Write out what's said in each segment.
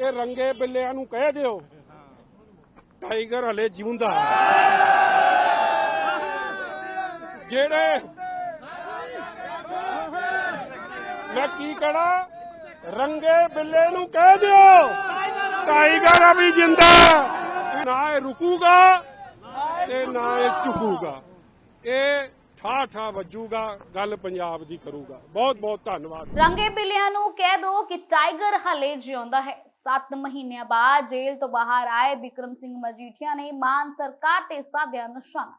ਇਹ ਰੰਗੇ ਬਿੱਲਿਆਂ ਨੂੰ ਕਹਿ ਦਿਓ। ਟਾਈਗਰ ਹਲੇ ਜਿਉਂਦਾ। ਜਿਹੜੇ ਮੈਂ ਕੀ ਕਹਣਾ ਰੰਗੇ ਬਿੱਲੇ ਨੂੰ ਕਹਿ ਦਿਓ। ਟਾਈਗਰ ਅਭੀ ਜਿੰਦਾ। ਨਾ ਇਹ ਰੁਕੂਗਾ ਤੇ ਨਾ ਇਹ ਝੁਕੂਗਾ। ਇਹ ਠਾ ਠਾ ਵੱਜੂਗਾ, ਗੱਲ ਪੰਜਾਬ ਦੀ ਕਰੂਗਾ। ਬਹੁਤ ਬਹੁਤ ਧੰਨਵਾਦ। ਰੰਗੇ ਬਿੱਲਿਆਂ ਨੂੰ ਕਹਿ ਦੋ ਕਿ ਟਾਈਗਰ ਹਲੇ ਜਿਉਂਦਾ ਹੈ। 7 ਮਹੀਨਿਆਂ ਬਾਅਦ ਜੇਲ੍ਹ ਤੋਂ ਬਾਹਰ ਆਏ ਵਿਕਰਮ ਸਿੰਘ ਮਜੀਠੀਆ ਨੇ ਮਾਨ ਸਰਕਾਰ ਤੇ ਸਾਧਿਆ ਨਿਸ਼ਾਨਾ।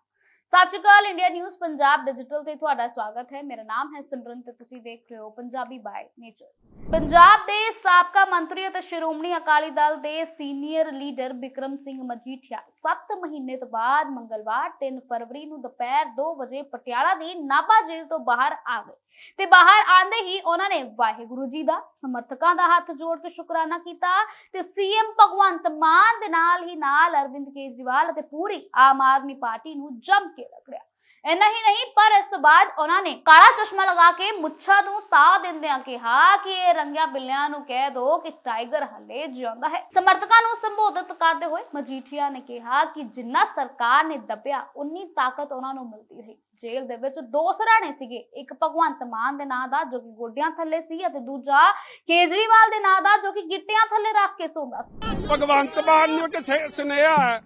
ਸਤਿ ਸ਼੍ਰੀ ਅਕਾਲ, ਇੰਡੀਆ ਨਿਊਜ਼ ਪੰਜਾਬ ਡਿਜੀਟਲ ਤੇ ਤੁਹਾਡਾ ਸਵਾਗਤ ਹੈ। ਮੇਰਾ ਨਾਮ ਹੈ ਸਿਮਰਨ ਤੇ ਤੁਸੀਂ ਦੇਖ ਰਹੇ ਹੋ ਪੰਜਾਬੀ ਬਾਈ ਨੇਚਰ। ਪੰਜਾਬ ਦੇ ਸਾਬਕਾ ਮੰਤਰੀ ਅਤੇ ਸ਼੍ਰੋਮਣੀ ਅਕਾਲੀ ਦਲ ਦੇ ਸੀਨੀਅਰ ਲੀਡਰ ਵਿਕਰਮ ਸਿੰਘ ਮਜੀਠੀਆ 7 ਮਹੀਨੇ ਤੋਂ ਬਾਅਦ ਮੰਗਲਵਾਰ 3 ਫਰਵਰੀ ਨੂੰ ਦੁਪਹਿਰ 2 ਵਜੇ ਪਟਿਆਲਾ ਦੀ ਨਾਭਾ ਜੇਲ੍ਹ ਤੋਂ ਬਾਹਰ ਆ ਗਏ। ਤੇ ਬਾਹਰ ਆਂਦੇ ਹੀ ਉਹਨਾਂ ਨੇ ਵਾਹਿਗੁਰੂ ਜੀ ਦਾ, ਸਮਰਥਕਾਂ ਦਾ ਹੱਥ ਜੋੜ ਕੇ ਸ਼ੁਕਰਾਨਾ ਕੀਤਾ ਤੇ ਸੀਐਮ ਭਗਵੰਤ ਮਾਨ ਦੇ ਨਾਲ ਹੀ ਨਾਲ ਅਰਵਿੰਦ ਕੇਜਰੀਵਾਲ ਅਤੇ ਪੂਰੀ ਆਮ ਆਦਮੀ ਪਾਰਟੀ ਨੂੰ ਜੰਮ ਕੇ ਰਗੜਿਆ ਇੰਨਾ ਹੀ ਨਹੀਂ, ਪਰ ਇਸ ਤੋਂ ਬਾਅਦ ਉਹਨਾਂ ਨੇ ਕਾਲਾ ਚਸ਼ਮਾ ਲਗਾ ਕੇ ਮੁੱਛਾਂ ਨੂੰ ਤਾ ਦਿੰਦਿਆਂ ਕਿਹਾ ਕਿ ਇਹ ਰੰਗਿਆ ਬਿੱਲਿਆਂ ਨੂੰ ਕਹਿ ਦੋ ਕਿ ਟਾਈਗਰ ਹੱਲੇ ਜਿਉਂਦਾ ਹੈ। ਸਮਰਥਕਾਂ ਨੂੰ ਸੰਬੋਧਿਤ ਕਰਦੇ ਹੋਏ ਮਜੀਠੀਆ ਨੇ ਕਿਹਾ ਕਿ ਜਿੰਨਾ ਸਰਕਾਰ ਨੇ ਦੱਬਿਆ, ਉਨੀ ਤਾਕਤ ਉਹਨਾਂ ਨੂੰ ਮਿਲਦੀ ਰਹੀ। ਜੇਲ੍ਹ ਦੇ ਵਿੱਚ ਦੋ ਸਰਾਣੇ ਸੀਗੇ, ਇੱਕ ਭਗਵੰਤ ਮਾਨ ਦੇ ਨਾਂ ਦਾ ਜੋ ਕਿ ਗੋਡਿਆਂ ਥੱਲੇ ਸੀ ਅਤੇ ਦੂਜਾ ਕੇਜਰੀਵਾਲ ਦੇ ਨਾਂ ਦਾ ਜੋ ਕਿ ਗਿੱਟਿਆਂ ਥੱਲੇ ਰੱਖ ਕੇ ਸੌਂਦਾ ਸੀ। ਭਗਵੰਤ ਮਾਨ ਨੂੰ ਇੱਕ ਸੇ- ਸੁਨੇਹਾ ਹੈ।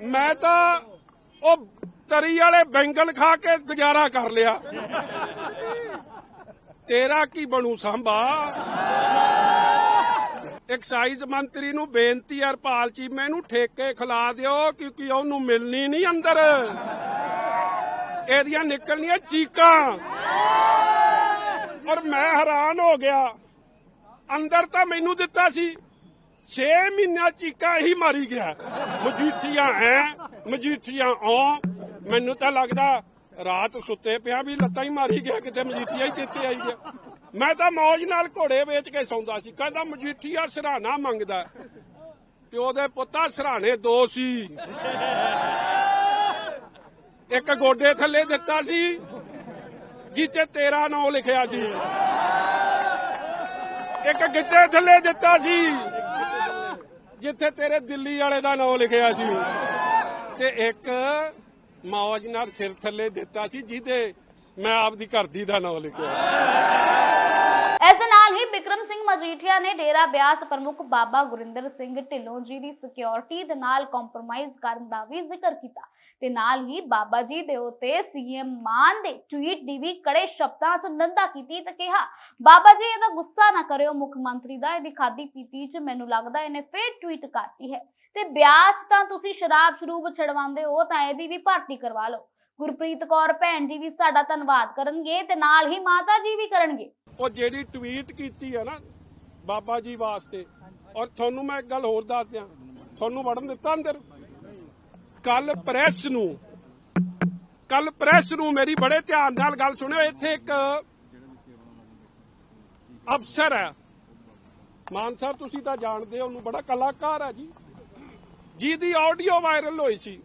ਮੈਂ ਤਾਂ ਉਹ ਤਰੀ ਵਾਲੇ ਬੈਂਗਣ ਖਾ ਕੇ ਗੁਜ਼ਾਰਾ ਕਰ ਲਿਆ। ਤੇਰਾ ਕੀ ਬਣੂ ਸੰਭਾ? ਐਕਸਾਈਜ਼ ਮੰਤਰੀ ਨੂੰ ਬੇਨਤੀ ਹਰਪਾਲ ਚੀਮੇ ਨੂੰ ਠੇਕੇ ਖਿਲਾ ਦਿਓ ਕਿਉਂਕਿ ਉਹਨੂੰ ਮਿਲਣੀ ਨਹੀਂ ਅੰਦਰ। ਇਹਦੀਆਂ ਨਿਕਲਣੀਆਂ ਚੀਕਾਂ। ਔਰ ਮੈਂ ਹੈਰਾਨ ਹੋ ਗਿਆ। ਅੰਦਰ ਤਾਂ ਮੈਨੂੰ ਦਿੱਤਾ ਸੀ 6 ਮਹੀਨਿਆਂ ਚੀਕਾਂ ਹੀ ਮਾਰੀ ਗਿਆ। ਮਜੀਠੀਆਂ ਐ, ਮਜੀਠੀਆਂ ਔ ਮੈਨੂੰ ਤਾਂ ਲੱਗਦਾ ਰਾਤ ਸੁੱਤੇ ਪਿਆ ਵੀ ਲੱਤਾਂ ਹੀ ਮਾਰੀ ਗਿਆ ਕਿਤੇ, ਮਜੀਠੀਆ ਹੀ ਚੇਤੇ ਆਈ ਗਿਆ। ਮੈਂ ਤਾਂ ਮੌਜ ਨਾਲ ਘੋੜੇ ਵੇਚ ਕੇ ਸੌਂਦਾ ਸੀ, ਕਹਿੰਦਾ ਮਜੀਠੀਆ ਸਰਾਣਾ ਮੰਗਦਾ। ਪਿਓ ਦੇ ਪੁੱਤਾ ਸਰਾਣੇ ਦੋ ਸੀ। ਇੱਕ ਗੋਡੇ ਥੱਲੇ ਦਿੱਤਾ ਸੀ, ਜਿੱਥੇ ਤੇਰਾ ਨਾਮ ਲਿਖਿਆ ਸੀ। ਇੱਕ ਗਿੱਟੇ ਥੱਲੇ ਦਿੱਤਾ ਸੀ, ਜਿੱਥੇ ਤੇਰੇ ਦਿੱਲੀ ਵਾਲੇ ਦਾ ਨਾਮ ਲਿਖਿਆ ਸੀ। ਤੇ ਇੱਕ ਮੌਜ ਨਾਲ ਸਿਰ ਥੱਲੇ ਦਿੱਤਾ ਸੀ, ਜਿਹਦੇ ਮੈਂ ਆਪਦੀ ਘਰ ਦੀ ਦਾ ਨਾਮ ਲਿਖਿਆ। ਇਸ ਦੇ ਨਾਲ ਹੀ ਬਿਕਰਮ ਸਿੰਘ ਮਜੀਠੀਆ ਨੇ ਡੇਰਾ ਬਿਆਸ ਪ੍ਰਮੁੱਖ ਬਾਬਾ ਗੁਰਿੰਦਰ ਸਿੰਘ ਢਿੱਲੋਂ ਜੀ ਦੀ ਸਿਕਿਉਰਿਟੀ ਦੇ ਨਾਲ ਕੰਪਰੋਮਾਈਜ਼ ਕਰਨ ਦਾ ਵੀ ਜ਼ਿਕਰ ਕੀਤਾ। ਤੇ ਨਾਲ ਹੀ ਬਾਬਾ ਜੀ ਦੇ ਉੱਤੇ ਸੀਐਮ ਮਾਨ ਦੇ ਟਵੀਟ ਦੀ ਵੀ ਕੜੇ ਸ਼ਬਦਾਂ 'ਚ ਨਿੰਦਾ ਕੀਤੀ ਤੇ ਕਿਹਾ, ਬਾਬਾ ਜੀ, ਇਹਦਾ ਗੁੱਸਾ ਨਾ ਕਰਿਓ ਮੁੱਖ ਮੰਤਰੀ ਦਾ, ਇਹਦੀ ਖਾਦੀ ਪੀਤੀ 'ਚ ਮੈਨੂੰ ਲੱਗਦਾ ਇਹਨੇ ਫੇਰ ਟਵੀਟ ਕਰਤੀ ਹੈ। ਤੇ ਬਿਆਸ ਤਾਂ ਤੁਸੀਂ ਸ਼ਰਾਬ ਸ਼ਰੂਬ ਛਡਵਾਉਂਦੇ ਹੋ ਤਾਂ ਇਹਦੀ ਵੀ ਭਰਤੀ ਕਰਵਾ ਲਓ। ਗੁਰਪ੍ਰੀਤ ਕੌਰ ਭੈਣ ਜੀ ਵੀ ਸਾਡਾ ਧੰਨਵਾਦ ਕਰਨਗੇ ਤੇ ਨਾਲ ਹੀ ਮਾਤਾ ਜੀ ਵੀ ਕਰਨਗੇ। ਉਹ ਜਿਹੜੀ ਟਵੀਟ ਕੀਤੀ ਹੈ ਨਾ ਬਾਬਾ ਜੀ ਵਾਸਤੇ, ਔਰ ਤੁਹਾਨੂੰ ਮੈਂ ਇੱਕ ਗੱਲ ਹੋਰ ਦੱਸ ਦਿਆਂ, ਤੁਹਾਨੂੰ ਵੜਨ ਦਿੱਤਾ ਅੰਦਰ? ਕੱਲ ਪ੍ਰੈਸ ਨੂੰ, ਕੱਲ ਪ੍ਰੈਸ ਨੂੰ ਮੇਰੀ ਬੜੇ ਧਿਆਨ ਨਾਲ ਗੱਲ ਸੁਣਿਓ, ਇੱਥੇ ਇੱਕ ਅਫਸਰ ਹੈ। ਮਾਨ ਸਾਹਿਬ, ਤੁਸੀਂ ਤਾਂ ਜਾਣਦੇ ਹੋ, ਉਹਨੂੰ ਬੜਾ ਕਲਾਕਾਰ ਹੈ ਜੀ। ਜਿਹਦੀ ਆਡੀਓ ਵਾਇਰਲ ਹੋਈ ਸੀ,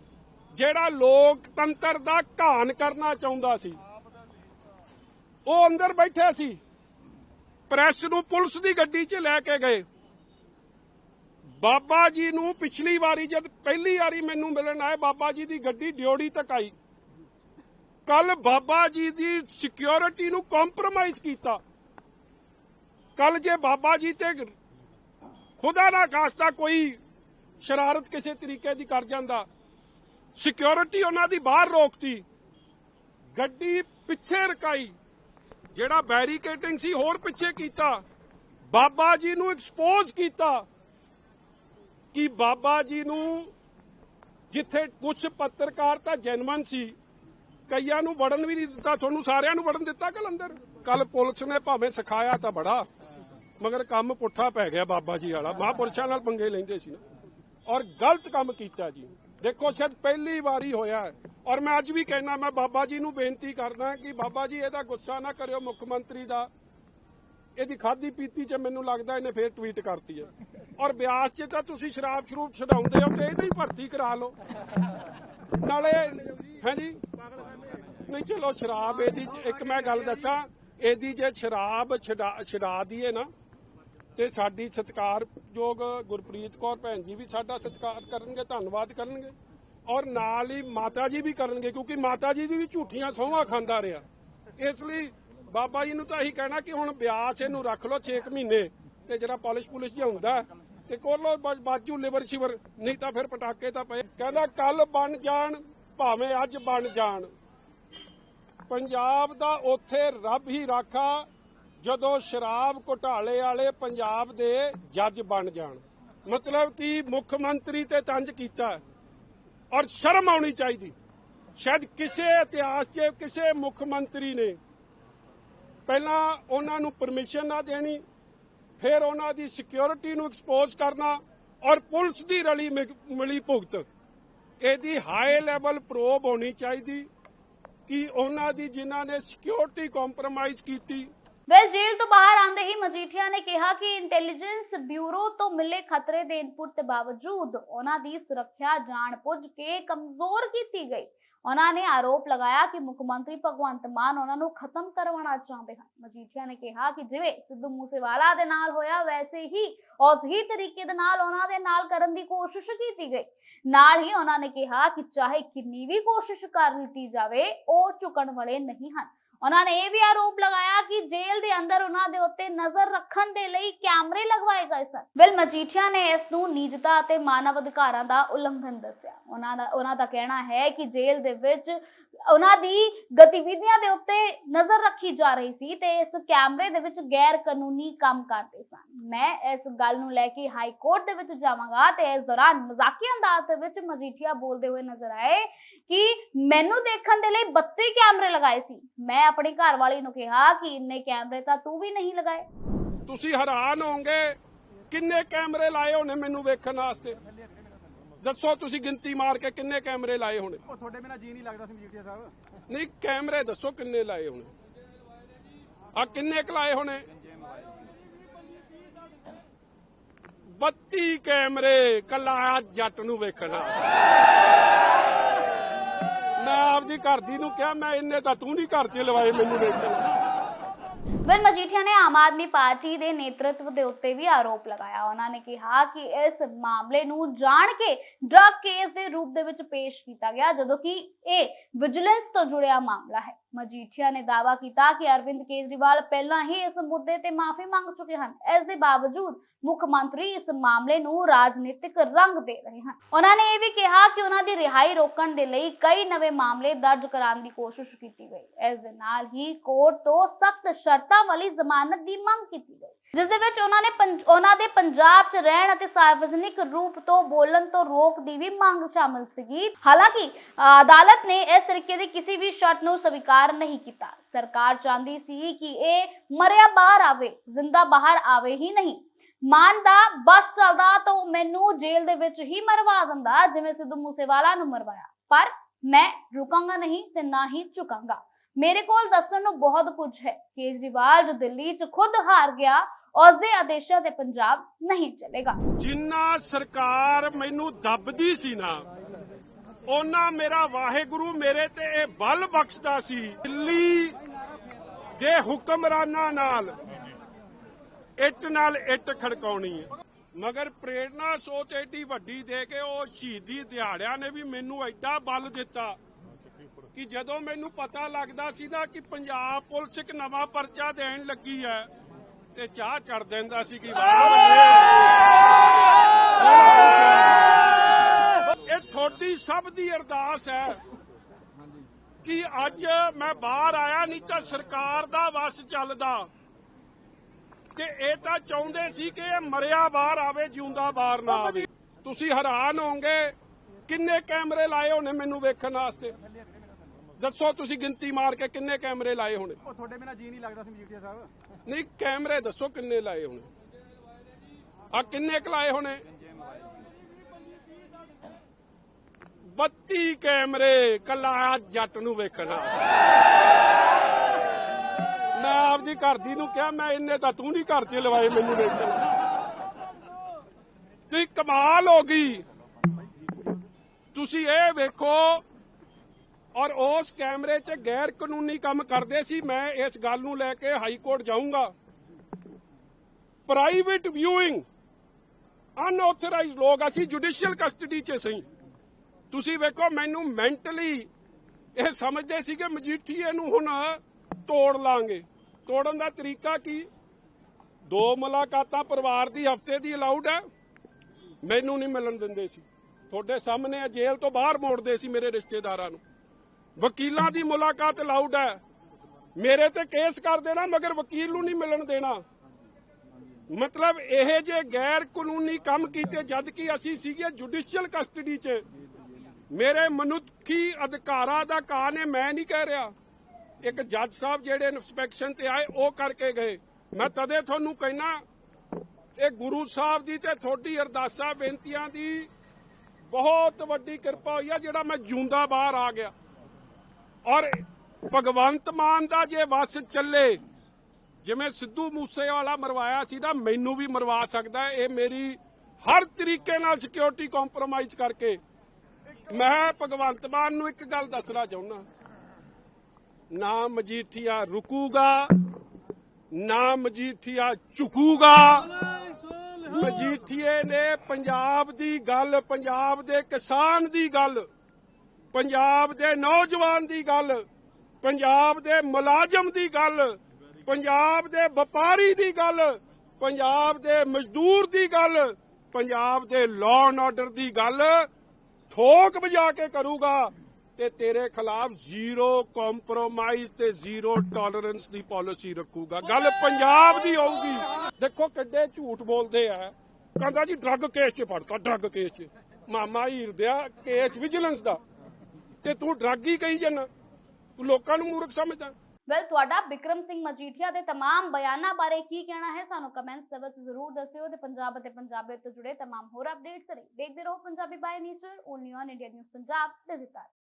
ਜਿਹੜਾ ਲੋਕਤੰਤਰ ਦਾ ਘਾਣ ਕਰਨਾ ਚਾਹੁੰਦਾ ਸੀ। ਉਹ ਅੰਦਰ ਬੈਠਿਆ ਸੀ। ਪ੍ਰੈਸ ਨੂੰ ਪੁਲਿਸ ਦੀ ਗੱਡੀ 'ਚ ਲੈ ਕੇ ਗਏ। ਬਾਬਾ ਜੀ ਨੂੰ ਪਿਛਲੀ ਵਾਰੀ ਜਦ ਪਹਿਲੀ ਵਾਰੀ ਮੈਨੂੰ ਮਿਲਣ ਆਏ, ਬਾਬਾ ਜੀ ਦੀ ਗੱਡੀ ਡਿਓੜੀ ਤੱਕ ਆਈ। ਕੱਲ ਬਾਬਾ ਜੀ ਦੀ ਸਿਕਿਉਰਿਟੀ ਨੂੰ ਕੰਪਰੋਮਾਈਜ਼ ਕੀਤਾ। ਕੱਲ ਜੇ ਬਾਬਾ ਜੀ ਤੇ ਖੁਦਾ ਨਾ ਕਾਸਤਾ ਕੋਈ ਸ਼ਰਾਰਤ ਕਿਸੇ ਤਰੀਕੇ ਦੀ ਕਰ ਜਾਂਦਾ ਸਿਕਿਉਰਿਟੀ ਉਹਨਾਂ ਦੀ ਬਾਹਰ ਰੋਕਤੀ। ਗੱਡੀ ਪਿੱਛੇ ਰਕਾਈ, ਜਿਹੜਾ ਬੈਰੀਕੇਟਿੰਗ ਸੀ ਹੋਰ ਪਿੱਛੇ ਕੀਤਾ। ਬਾਬਾ ਜੀ ਨੂੰ ਐਕਸਪੋਜ਼ ਕੀਤਾ। ਕਿ ਬਾਬਾ ਜੀ ਨੂੰ ਜਿੱਥੇ ਕੁਝ ਪੱਤਰਕਾਰ ਤਾਂ ਜੈਨੂਅਨ ਸੀ, ਕਈਆਂ ਨੂੰ ਵੜਨ ਵੀ ਨਹੀਂ ਦਿੱਤਾ, ਤੁਹਾਨੂੰ ਸਾਰਿਆਂ ਨੂੰ ਵੜਨ ਦਿੱਤਾ ਕੱਲ ਅੰਦਰ ਕੱਲ ਪੁਲਿਸ ਨੇ ਭਾਵੇਂ ਸਿਖਾਇਆ ਤਾਂ ਬੜਾ, ਮਗਰ ਕੰਮ ਪੁੱਠਾ ਪੈ ਗਿਆ ਬਾਬਾ ਜੀ ਵਾਲਾ, ਮਹਾਂਪੁਰਸ਼ਾਂ ਨਾਲ ਪੰਗੇ ਲੈਂਦੇ ਸੀ ਨਾ। ਔਰ ਗਲਤ ਕੰਮ ਕੀਤਾ ਜੀ। ਦੇਖੋ, ਸ਼ਾਇਦ ਪਹਿਲੀ ਵਾਰੀ ਹੋਇਆ ਔਰ ਮੈਂ ਅੱਜ ਵੀ ਕਹਿਣਾ ਮੈਂ ਬਾਬਾ ਜੀ ਨੂੰ ਬੇਨਤੀ ਕਰਦਾ ਕਿ ਬਾਬਾ ਜੀ ਇਹਦਾ ਗੁੱਸਾ ਨਾ ਕਰਿਓ, ਮੁੱਖ ਮੰਤਰੀ ਦਾ। ਇਹਦੀ ਖਾਦੀ ਪੀਤੀ ਚ ਮੈਨੂੰ ਲੱਗਦਾ ਇਹਨੇ ਫੇਰ ਟਵੀਟ ਕਰਤੀ ਹੈ। ਔਰ ਬਿਆਸ 'ਚ ਤਾਂ ਤੁਸੀਂ ਸ਼ਰਾਬ ਸ਼ਰੂਬ ਛਡਾਉਂਦੇ ਹੋ ਤੇ ਇਹਦੀ ਭਰਤੀ ਕਰਾ ਲਓ। ਨਾਲੇ, ਹਾਂਜੀ? ਨਹੀਂ, ਚਲੋ, ਸ਼ਰਾਬ ਇਹਦੀ ਇੱਕ ਮੈਂ ਗੱਲ ਦੱਸਾਂ, ਇਹਦੀ ਜੇ ਸ਼ਰਾਬ ਛਡਾ ਛਡਾ ਦਈਏ ਨਾ, ਤੇ ਸਾਡੀ ਸਤਿਕਾਰਯੋਗ ਗੁਰਪ੍ਰੀਤ ਕੌਰ ਭੈਣ ਜੀ ਵੀ ਸਾਡਾ ਸਤਿਕਾਰ ਕਰਨਗੇ, ਧੰਨਵਾਦ ਕਰਨਗੇ, ਔਰ ਨਾਲ ਹੀ ਮਾਤਾ ਜੀ ਵੀ ਕਰਨਗੇ, ਕਿਉਂਕਿ ਮਾਤਾ ਜੀ ਵੀ ਝੂਠੀਆਂ ਸੋਹਾਂ ਖਾਂਦਾ ਰਿਹਾ। ਇਸ ਲਈ ਬਾਬਾ ਜੀ ਨੂੰ ਤਾਂ ਇਹੀ ਕਹਿਣਾ ਕਿ ਹੁਣ ਬਿਆਸ ਇਹਨੂੰ ਰੱਖ ਲਓ 6 ਮਹੀਨੇ, ਤੇ ਜਿਹੜਾ ਪਾਲਿਸ਼ ਪੁਲਿਸ਼ ਜਿਹਾ ਹੁੰਦਾ ਤੇ ਕੋਲੋ ਬਾਜੂ ਲਿਵਰ ਸ਼ਿਵਰ ਨਹੀਂ ਤਾਂ ਫਿਰ ਪਟਾਕੇ ਤਾਂ ਪਏ। ਕਹਿੰਦਾ ਕੱਲ ਬਣ ਜਾਣ, ਭਾਵੇਂ ਅੱਜ ਬਣ ਜਾਣ। ਪੰਜਾਬ ਦਾ ਉੱਥੇ ਰੱਬ ਹੀ ਰਾਖਾ, ਜਦੋਂ ਸ਼ਰਾਬ ਘੁਟਾਲੇ ਵਾਲੇ ਪੰਜਾਬ ਦੇ ਜੱਜ ਬਣ ਜਾਣ। ਮਤਲਬ ਕਿ ਮੁੱਖ ਮੰਤਰੀ ਤੇ ਤੰਜ ਕੀਤਾ। ਔਰ ਸ਼ਰਮ ਆਉਣੀ ਚਾਹੀਦੀ। ਸ਼ਾਇਦ ਕਿਸੇ ਇਤਿਹਾਸ 'ਚ ਕਿਸੇ ਮੁੱਖ ਮੰਤਰੀ ਨੇ ਪਹਿਲਾਂ ਉਹਨਾਂ ਨੂੰ ਪਰਮਿਸ਼ਨ ਨਾ ਦੇਣੀ ਫਿਰ ਉਹਨਾਂ ਦੀ ਸਿਕਿਉਰਿਟੀ ਨੂੰ ਐਕਸਪੋਜ਼ ਕਰਨਾ ਔਰ ਪੁਲਿਸ ਦੀ ਰਲੀ ਮਿਲੀ ਭੁਗਤ। ਇਹਦੀ ਹਾਈ ਲੈਵਲ ਪ੍ਰੋਬ ਹੋਣੀ ਚਾਹੀਦੀ ਕਿ ਉਹਨਾਂ ਦੀ ਜਿਨ੍ਹਾਂ ਨੇ ਸਿਕਿਉਰਿਟੀ ਕੰਪਰੋਮਾਈਜ਼ ਕੀਤੀ। ਵੈਲ ਜੇਲ੍ਹ ਤੋਂ ਬਾਹਰ ਆਂਦੇ ਹੀ ਮਜੀਠੀਆ ਨੇ ਕਿਹਾ ਕਿ ਇੰਟੈਲੀਜੈਂਸ ਬਿਊਰੋ ਤੋਂ ਮਿਲੇ ਖਤਰੇ ਦੇ ਇਨਪੁਟ ਦੇ ਬਾਵਜੂਦ ਉਹਨਾਂ ਦੀ ਸੁਰੱਖਿਆ ਜਾਣ ਜਾਣਬੁੱਝ ਕੇ ਕਮਜ਼ੋਰ ਕੀਤੀ ਗਈ। ਉਹਨਾਂ ਨੇ ਆਰੋਪ ਲਗਾਇਆ ਕਿ ਮੁੱਖ ਮੰਤਰੀ ਭਗਵੰਤ ਮਾਨ ਉਹਨਾਂ ਨੂੰ ਖਤਮ ਕਰਵਾਉਣਾ ਚਾਹੁੰਦੇ ਹਨ। ਮਜੀਠੀਆ ਨੇ ਕਿਹਾ ਕਿ ਜਿਵੇਂ ਸਿੱਧੂ ਮੂਸੇਵਾਲਾ ਦੇ ਨਾਲ ਹੋਇਆ, ਵੈਸੇ ਹੀ ਉਸ ਤਰੀਕੇ ਦੇ ਨਾਲ ਉਹਨਾਂ ਦੇ ਨਾਲ ਕਰਨ ਦੀ ਕੋਸ਼ਿਸ਼ ਕੀਤੀ ਗਈ। ਨਾਲ ਹੀ ਉਹਨਾਂ ਨੇ ਕਿਹਾ ਕਿ ਚਾਹੇ ਕਿੰਨੀ ਵੀ ਕੋਸ਼ਿਸ਼ ਕਰ ਲਈ ਜਾਵੇ, ਉਹ ਝੁਕਣ ਵਾਲੇ ਨਹੀਂ ਹਨ। ਉਹਨਾਂ ਨੇ ਇਹ ਵੀ ਆਰੋਪ ਲਗਾਇਆ ਕਿ ਜੇ ਅੰਦਰ ਉਹਨਾਂ ਦੇ ਉੱਤੇ ਨਜ਼ਰ ਰੱਖਣ ਦੇ ਲਈ ਕੈਮਰੇ ਲਗਵਾਏ ਗਏ ਸਨ। ਬਿਲ ਮਜੀਠੀਆ ਨੇ ਇਸ ਨੂੰ ਨਿਜਤਾ ਅਤੇ ਮਾਨਵ ਅਧਿਕਾਰਾਂ ਦਾ ਉਲੰਘਣ ਦੱਸਿਆ। ਉਹਨਾਂ ਦਾ ਉਹਨਾਂ ਦਾ ਕਹਿਣਾ ਹੈ ਕਿ ਜੇਲ੍ਹ ਦੇ ਵਿੱਚ ਉਹਨਾਂ ਦੀ ਗਤੀਵਿਧੀਆਂ ਦੇ ਉੱਤੇ ਨਜ਼ਰ ਰੱਖੀ ਜਾ ਰਹੀ ਸੀ ਤੇ ਇਸ ਕੈਮਰੇ ਦੇ ਵਿੱਚ ਗੈਰ ਕਾਨੂੰਨੀ ਕੰਮ ਕਰਦੇ ਸਨ। ਮੈਂ ਇਸ ਗੱਲ ਨੂੰ ਲੈ ਕੇ ਹਾਈ ਕੋਰਟ ਦੇ ਵਿੱਚ ਜਾਵਾਂਗਾ ਤੇ ਇਸ ਦੌਰਾਨ ਮਜ਼ਾਕੀ ਅੰਦਾਜ਼ ਦੇ ਵਿੱਚ ਮਜੀਠੀਆ ਬੋਲਦੇ ਹੋਏ ਨਜ਼ਰ ਆਏ ਕਿ ਮੈਨੂੰ ਦੇਖਣ ਦੇ ਲਈ 32 ਕੈਮਰੇ ਲਗਾਏ ਸੀ। ਮੈਂ ਆਪਣੀ ਘਰਵਾਲੀ ਨੂੰ ਕਿਹਾ ਕਿ ਇੰਨੇ ਕੈਮਰੇ ਤਾਂ ਤੂੰ ਵੀ ਨਹੀਂ ਲਗਾਏ। ਤੁਸੀਂ ਹੈਰਾਨ ਹੋਵੋਗੇ ਕਿੰਨੇ ਕੈਮਰੇ ਲਾਏ ਹੋਣੇ ਮੈਨੂੰ ਵੇਖਣ ਵਾਸਤੇ। ਦੱਸੋ ਤੁਸੀਂ ਗਿਣਤੀ ਮਾਰ ਕੇ ਕਿੰਨੇ ਕੈਮਰੇ ਲਾਏ ਹੋਣੇ? ਉਹ ਤੁਹਾਡੇ ਬਿਨਾ ਜੀ ਨਹੀਂ ਲੱਗਦਾ ਸੀ ਮਜੀਠੀਆ ਸਾਹਿਬ। ਨਹੀਂ ਕੈਮਰੇ ਦੱਸੋ ਕਿੰਨੇ ਲਾਏ ਹੋਣੇ? ਆ ਕਿੰਨੇ ਕੁ ਲਾਏ ਹੋਣੇ? 32 ਕੈਮਰੇ ਕੱਲਾ ਜੱਟ ਨੂੰ ਵੇਖਣਾ। ਮੈਂ ਆਪਦੀ ਘਰ ਦੀ ਨੂੰ ਕਿਹਾ ਮੈਂ ਇੰਨੇ ਤਾਂ ਤੂੰ ਨਹੀਂ ਘਰ 'ਚ ਲਵਾਏ ਮੈਨੂੰ ਵੇਖਣ। ਵੈਲ ਮਜੀਠੀਆ ਨੇ ਆਮ ਆਦਮੀ ਪਾਰਟੀ ਦੇ ਨੇਤਰਤਵ ਦੇ ਉੱਤੇ ਵੀ ਆਰੋਪ ਲਗਾਇਆ। ਉਹਨਾਂ ਨੇ ਕਿਹਾ ਕਿ ਇਸ ਮਾਮਲੇ ਨੂੰ ਜਾਣ ਕੇ ਡਰਗ ਕੇਸ ਦੇ ਰੂਪ ਦੇ ਵਿੱਚ ਪੇਸ਼ ਕੀਤਾ ਗਿਆ, ਜਦੋਂ ਕਿ ਇਹ ਵਿਜੀਲੈਂਸ ਤੋਂ ਜੁੜਿਆ ਮਾਮਲਾ ਹੈ। ਮਜੀਠੀਆ ਨੇ ਦਾਅਵਾ ਕੀਤਾ ਕਿ ਅਰਵਿੰਦ ਕੇਜਰੀਵਾਲ ਪਹਿਲਾਂ ਹੀ ਇਸ ਮੁੱਦੇ ਤੇ ਮਾਫੀ ਮੰਗ ਚੁੱਕੇ ਹਨ। ਇਸ ਦੇ ਬਾਵਜੂਦ ਮੁੱਖ ਮੰਤਰੀ ਇਸ ਮਾਮਲੇ ਨੂੰ ਰਾਜਨੀਤਿਕ ਰੰਗ ਦੇ ਰਹੇ ਹਨ। ਉਹਨਾਂ ਨੇ ਇਹ ਵੀ ਕਿਹਾ ਕਿ ਉਹਨਾਂ ਦੀ ਰਿਹਾਈ ਰੋਕਣ ਦੇ ਲਈ ਕਈ ਨਵੇਂ ਮਾਮਲੇ ਦਰਜ ਕਰਾਉਣ ਦੀ ਕੋਸ਼ਿਸ਼ ਕੀਤੀ ਗਈ। ਇਸ ਦੇ ਨਾਲ ਹੀ ਕੋਰਟ ਤੋਂ ਸਖਤ ਸ਼ਰਤਾਂ ਵਾਲੀ ਜ਼ਮਾਨਤ ਦੀ ਮੰਗ ਕੀਤੀ ਗਈ। ਜਿਸ ਦੇ ਵਿੱਚ ਉਹਨਾਂ ਨੇ ਉਹਨਾਂ ਦੇ ਪੰਜਾਬ 'ਚ ਰਹਿਣ ਅਤੇ ਸਾਰਵਜਨਿਕ ਰੂਪ ਤੋਂ ਬੋਲਣ ਤੋਂ ਰੋਕ ਦੀ ਵੀ ਮੰਗ ਸ਼ਾਮਲ ਸੀਗੀ। ਹਾਲਾਂਕਿ, ਅਦਾਲਤ ਨੇ ਇਸ ਤਰੀਕੇ ਦੀ ਕਿਸੇ ਵੀ ਸ਼ਰਤ ਨੂੰ ਸਵੀਕਾਰ ਨਹੀਂ ਕੀਤਾ। ਸਰਕਾਰ ਚਾਹੁੰਦੀ ਸੀ ਕਿ ਇਹ ਮਰਿਆ ਬਾਹਰ ਆਵੇ, ਜ਼ਿੰਦਾ ਬਾਹਰ ਆਵੇ ਹੀ ਨਹੀਂ। ਮਾਨ ਦਾ ਬਸ ਚੱਲਦਾ ਤਾਂ ਮੈਨੂੰ ਜੇਲ੍ਹ ਦੇ ਵਿੱਚ ਹੀ ਮਰਵਾ ਦਿੰਦਾ, ਜਿਵੇਂ ਸਿੱਧੂ ਮੂਸੇਵਾਲਾ ਨੂੰ ਮਰਵਾਇਆ। ਪਰ ਮੈਂ ਰੁਕਾਂਗਾ ਨਹੀਂ ਤੇ ਨਾ ਹੀ ਝੁਕਾਂਗਾ। ਮੇਰੇ ਕੋਲ ਦੱਸਣ ਨੂੰ ਬਹੁਤ ਕੁਝ ਹੈ। ਕੇਜਰੀਵਾਲ ਜੋ ਦਿੱਲੀ 'ਚ ਖੁਦ ਹਾਰ ਗਿਆ ਉਸ ਦੇ ਆਦੇਸ਼ਾਂ ਤੇ ਪੰਜਾਬ ਨਹੀਂ ਚੱਲੇਗਾ। ਜਿੰਨਾ ਸਰਕਾਰ ਮੈਨੂੰ ਦੱਬਦੀ ਸੀ ਨਾ ਉਹਨਾਂ ਮੇਰਾ ਵਾਹਿਗੁਰੂ ਮੇਰੇ ਤੇ ਇਹ ਬਲ ਬਖਸ਼ਦਾ ਸੀ। ਦਿੱਲੀ ਦੇ ਹੁਕਮਰਾਨਾਂ ਨਾਲ ਇੱਟ ਨਾਲ ਇੱਟ ਖੜਕਾਉਣੀ ਹੈ। ਮਗਰ ਪ੍ਰੇਰਣਾ ਸੋਚ ਏਡੀ ਵੱਡੀ ਦੇ ਕੇ ਉਹ ਸ਼ਹੀਦੀ ਦਿਹਾੜਿਆਂ ਨੇ ਵੀ ਮੈਨੂੰ ਐਡਾ ਬਲ ਦਿੱਤਾ। ਕਿ ਜਦੋਂ ਮੈਨੂੰ ਪਤਾ ਲੱਗਦਾ ਸੀ ਨਾ ਕਿ ਪੰਜਾਬ ਪੁਲਿਸ ਇੱਕ ਨਵਾਂ ਪਰਚਾ ਦੇਣ ਲੱਗੀ ਹੈ, ਤੇ ਚਾਹ ਚੜ ਦਿੰਦਾ ਸੀ ਕਿ ਵਾਹ ਬੱਲੇ। ਇਹ ਤੁਹਾਡੀ ਸਭ ਦੀ ਅਰਦਾਸ ਹੈ ਕਿ ਅੱਜ ਮੈਂ ਬਾਹਰ ਆਇਆ ਨਹੀਂ ਤਾਂ ਸਰਕਾਰ ਦਾ ਵਸ ਚੱਲਦਾ। ਤੇ ਇਹ ਤਾਂ ਚਾਹੁੰਦੇ ਸੀ ਕਿ ਇਹ ਮਰਿਆ ਬਾਹਰ ਆਵੇ, ਜਿਉਂਦਾ ਬਾਹਰ ਨਾ ਆਵੇ। ਤੁਸੀਂ ਹੈਰਾਨ ਹੋਵੋਗੇ ਕਿੰਨੇ ਕੈਮਰੇ ਲਾਏ ਹੋਣੇ ਮੈਨੂੰ ਵੇਖਣ ਵਾਸਤੇ। ਦੱਸੋ ਤੁਸੀਂ ਗਿਣਤੀ ਮਾਰ ਕੇ ਕਿੰਨੇ ਕੈਮਰੇ ਲਾਏ ਹੋਣੇ? ਉਹ ਤੁਹਾਡੇ ਬਿਨਾ ਜੀ ਨਹੀਂ ਲੱਗਦਾ ਸੀ ਮਜੀਠੀਆ ਸਾਹਿਬ। ਨਹੀਂ ਕੈਮਰੇ ਦੱਸੋ ਕਿੰਨੇ ਲਾਏ ਹੋਣੇ? ਆ ਕਿੰਨੇ ਕੁ ਲਾਏ ਹੋਣੇ? 32 ਕੈਮਰੇ ਕੱਲਾ ਜੱਟ ਨੂੰ ਵੇਖਣਾ। ਮੈਂ ਆਪਦੀ ਘਰ ਦੀ ਨੂੰ ਕਿਹਾ ਮੈਂ ਇੰਨੇ ਤਾਂ ਤੂੰ ਨਹੀਂ ਘਰ 'ਚ ਲਵਾਏ ਮੈਨੂੰ ਵੇਖਣ ਤੁਸੀਂ ਕਮਾਲ ਹੋ ਗਈ। ਤੁਸੀਂ ਇਹ ਵੇਖੋ ਔਰ ਉਸ ਕੈਮਰੇ 'ਚ ਗੈਰ ਕਾਨੂੰਨੀ ਕੰਮ ਕਰਦੇ ਸੀ ਮੈਂ ਇਸ ਗੱਲ ਨੂੰ ਲੈ ਕੇ ਹਾਈ ਕੋਰਟ ਜਾਊਂਗਾ। ਪ੍ਰਾਈਵੇਟ ਵਿਊਇੰਗ ਅਨਆਥੋਰਾਈਜ਼ਡ ਲੋਕ ਅਸੀਂ ਜੁਡੀਸ਼ੀਅਲ ਕਸਟਡੀ 'ਚ ਸਹੀ ਤੁਸੀਂ ਵੇਖੋ ਮੈਨੂੰ ਮੈਂਟਲੀ ਇਹ ਸਮਝਦੇ ਸੀ ਕਿ ਮਜੀਠੀਏ ਨੂੰ ਹੁਣ ਤੋੜ ਲਾਂਗੇ। ਤੋੜਨ ਦਾ ਤਰੀਕਾ ਕੀ? ਦੋ ਮੁਲਾਕਾਤਾਂ ਪਰਿਵਾਰ ਦੀ ਹਫ਼ਤੇ ਦੀ ਅਲਾਉਡ ਹੈ। ਮੈਨੂੰ ਨਹੀਂ ਮਿਲਣ ਦਿੰਦੇ ਸੀ। ਤੁਹਾਡੇ ਸਾਹਮਣੇ ਆ, ਜੇਲ੍ਹ ਤੋਂ ਬਾਹਰ ਮੋੜਦੇ ਸੀ ਮੇਰੇ ਰਿਸ਼ਤੇਦਾਰਾਂ ਨੂੰ। ਵਕੀਲਾਂ ਦੀ ਮੁਲਾਕਾਤ ਅਲਾਉਡ ਹੈ। ਮੇਰੇ ਤੇ ਕੇਸ ਕਰ ਦੇਣਾ ਮਗਰ ਵਕੀਲ ਨੂੰ ਨਹੀਂ ਮਿਲਣ ਦੇਣਾ। ਮਤਲਬ ਇਹ ਜੇ ਗੈਰ ਕਾਨੂੰਨੀ ਕੰਮ ਕੀਤੇ, ਜਦ ਕਿ ਅਸੀਂ ਸੀਗੇ ਜੁਡੀਸ਼ੀਅਲ ਕਸਟਡੀ 'ਚ। ਮੇਰੇ ਮਨੁੱਖੀ ਅਧਿਕਾਰਾਂ ਦਾ ਕਾਨ ਹੈ ਮੈਂ ਨਹੀਂ ਕਹਿ ਰਿਹਾ। ਇੱਕ ਜੱਜ ਸਾਹਿਬ ਜਿਹੜੇ ਇਨਸਪੈਕਸ਼ਨ ਤੇ ਆਏ, ਉਹ ਕਰਕੇ ਗਏ। ਮੈਂ ਤਦੇ ਤੁਹਾਨੂੰ ਕਹਿਣਾ, ਇਹ ਗੁਰੂ ਸਾਹਿਬ ਦੀ ਤੇ ਤੁਹਾਡੀ ਅਰਦਾਸਾਂ, ਬੇਨਤੀਆਂ ਦੀ ਬਹੁਤ ਵੱਡੀ ਕਿਰਪਾ ਹੋਈ ਆ, ਜਿਹੜਾ ਮੈਂ ਜੂੰਦਾ ਬਾਹਰ ਆ ਗਿਆ। ਔਰ ਭਗਵੰਤ ਮਾਨ ਦਾ ਜੇ ਵਸ ਚੱਲੇ, ਜਿਵੇਂ ਸਿੱਧੂ ਮੂਸੇਵਾਲਾ ਮਰਵਾਇਆ ਸੀ ਨਾ, ਮੈਨੂੰ ਵੀ ਮਰਵਾ ਸਕਦਾ ਇਹ ਮੇਰੀ ਹਰ ਤਰੀਕੇ ਨਾਲ ਸਿਕਿਉਰਿਟੀ ਕੰਪਰੋਮਾਈਜ਼ ਕਰਕੇ ਮੈਂ ਭਗਵੰਤ ਮਾਨ ਨੂੰ ਇੱਕ ਗੱਲ ਦੱਸਣਾ ਚਾਹੁੰਦਾ। ਨਾ ਮਜੀਠੀਆ ਰੁਕੂਗਾ, ਨਾ ਮਜੀਠੀਆ ਝੁਕੂਗਾ। ਮਜੀਠੀਏ ਨੇ ਪੰਜਾਬ ਦੀ ਗੱਲ, ਪੰਜਾਬ ਦੇ ਕਿਸਾਨ ਦੀ ਗੱਲ ਪੰਜਾਬ ਦੇ ਨੌਜਵਾਨ ਦੀ ਗੱਲ, ਪੰਜਾਬ ਦੇ ਮੁਲਾਜ਼ਮ ਦੀ ਗੱਲ, ਪੰਜਾਬ ਦੇ ਵਪਾਰੀ ਦੀ ਗੱਲ, ਪੰਜਾਬ ਦੇ ਮਜ਼ਦੂਰ ਦੀ ਗੱਲ, ਪੰਜਾਬ ਦੇ ਲਾਅ ਐਂਡ ਆਰਡਰ ਦੀ ਗੱਲ ਠੋਕ ਵਜਾ ਕੇ ਕਰੂਗਾ ਤੇ ਤੇਰੇ ਖਿਲਾਫ ਜ਼ੀਰੋ ਕੰਪਰੋਮਾਈਜ਼ ਤੇ ਜ਼ੀਰੋ ਟੋਲਰੈਂਸ ਦੀ ਪਾਲਿਸੀ ਰੱਖੂਗਾ। ਗੱਲ ਪੰਜਾਬ ਦੀ ਆਊਗੀ ਦੇਖੋ ਕਿੱਡੇ ਝੂਠ ਬੋਲਦੇ ਆ। ਕਹਿੰਦਾ ਜੀ ਡਰੱਗ ਕੇਸ 'ਚ ਫੜਤਾ ਡਰੱਗ ਕੇਸ 'ਚ। ਮਾਮਾ ਹੀਰ ਦਿਆ ਕੇਸ ਵਿਜੀਲੈਂਸ ਦਾ। ਤੇ ਤੂੰ ਡਰੱਗ ਹੀ ਕਹੀ ਜਾਂਦਾ ਤੂੰ ਲੋਕਾਂ ਨੂੰ ਮੂਰਖ ਸਮਝਦਾ ਵੈਲ ਤੁਹਾਡਾ ਬਿਕਰਮ ਸਿੰਘ ਮਜੀਠੀਆ ਦੇ तमाम ਬਿਆਨਾਂ ਬਾਰੇ ਕੀ ਕਹਿਣਾ ਹੈ ਸਾਨੂੰ ਕਮੈਂਟਸ ਦੇ ਵਿੱਚ ਜ਼ਰੂਰ ਦੱਸਿਓ ਤੇ ਪੰਜਾਬ ਅਤੇ ਪੰਜਾਬੀਅਤ ਤੋਂ ਜੁੜੇ तमाम ਹੋਰ ਅਪਡੇਟਸ ਲਈ ਦੇਖਦੇ ਰਹੋ Punjabi by nature only on India news Punjab digital